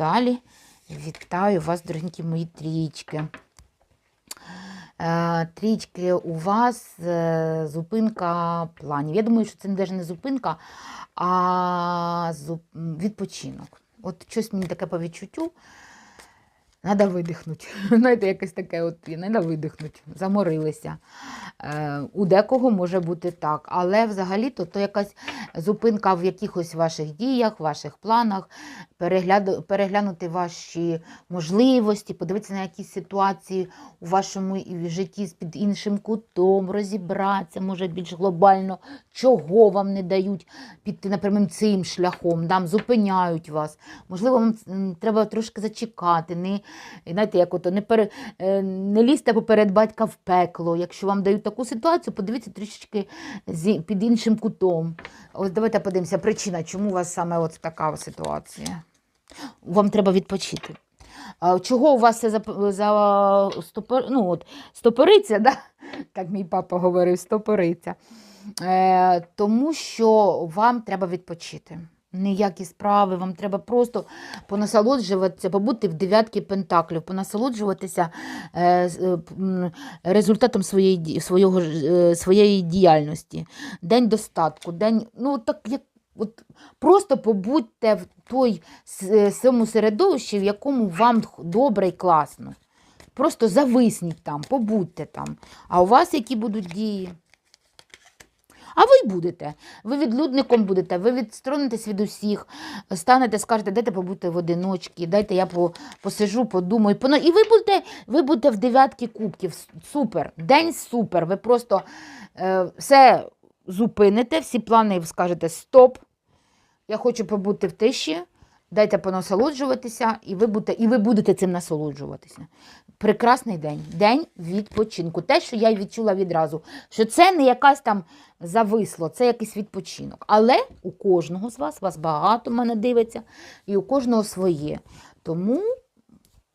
далі. Вітаю вас, дорогенькі мої трічки. Е, Трічки, у вас е, зупинка планів. Я думаю, що це навіть не зупинка, а відпочинок. От щось мені таке по відчуттю. Треба видихнути. Знаєте, якесь таке, от, треба видихнути, заморилися. Е, у декого може бути так, але взагалі-то то якась зупинка в якихось ваших діях, ваших планах, перегляду, переглянути ваші можливості, подивитися на якісь ситуації у вашому житті під іншим кутом, розібратися, може більш глобально, чого вам не дають піти, наприклад, цим шляхом, там, зупиняють вас. Можливо, вам треба трошки зачекати, не, знаєте, як ото, не, пере, е, не лізьте поперед батька в пекло. Якщо вам дають таку ситуацію, подивіться трішечки під іншим кутом. Ось давайте подивимося, причина, чому у вас саме от така ситуація. Вам треба відпочити. Чого у вас це за, за стопор, ну, от, стопориться, да? так мій папа говорив, стопориться. Е, тому що вам треба відпочити. Ніякі справи, вам треба просто понасолоджуватися, побути в дев'ятки пентаклів, понасолоджуватися е, е, результатом своєї, свого, е, своєї діяльності. День достатку, день, ну так як от просто побудьте в той с- цьому середовищі, в якому вам добре і класно. Просто зависніть там, побудьте там. А у вас які будуть дії? А ви й будете. Ви відлюдником будете, ви відсторонитесь від усіх, станете, скажете, дайте побути в одиночці, дайте я посижу, подумаю. І ви будете, ви будете в дев'ятки кубків. Супер. День супер. Ви просто е, все зупините, всі плани скажете стоп. Я хочу побути в тиші, дайте понасолоджуватися, і ви будете, і ви будете цим насолоджуватися. Прекрасний день. День відпочинку. Те, що я відчула відразу, що це не якась там зависло, це якийсь відпочинок. Але у кожного з вас, вас багато мене дивиться, і у кожного своє. Тому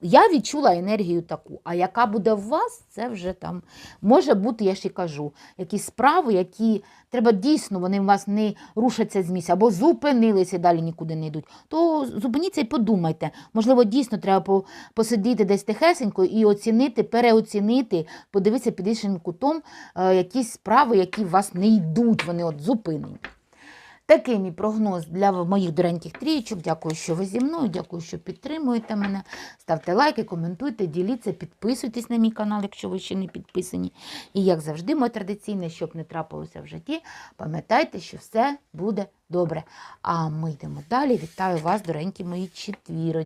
я відчула енергію таку. А яка буде в вас, це вже там може бути, я і кажу, якісь справи, які треба дійсно, вони у вас не рушаться з місця, або зупинилися і далі нікуди не йдуть. То зупиніться і подумайте. Можливо, дійсно треба посидіти десь тихесенько і оцінити, переоцінити, подивитися під іншим кутом е, якісь справи, які в вас не йдуть, вони от зупинені. Такий мій прогноз для моїх дореньких трієчок. Дякую, що ви зі мною, дякую, що підтримуєте мене. Ставте лайки, коментуйте, діліться, підписуйтесь на мій канал, якщо ви ще не підписані. І як завжди, моє традиційне, щоб не трапилося в житті, пам'ятайте, що все буде добре. А ми йдемо далі. Вітаю вас, доренькі мої четвіро.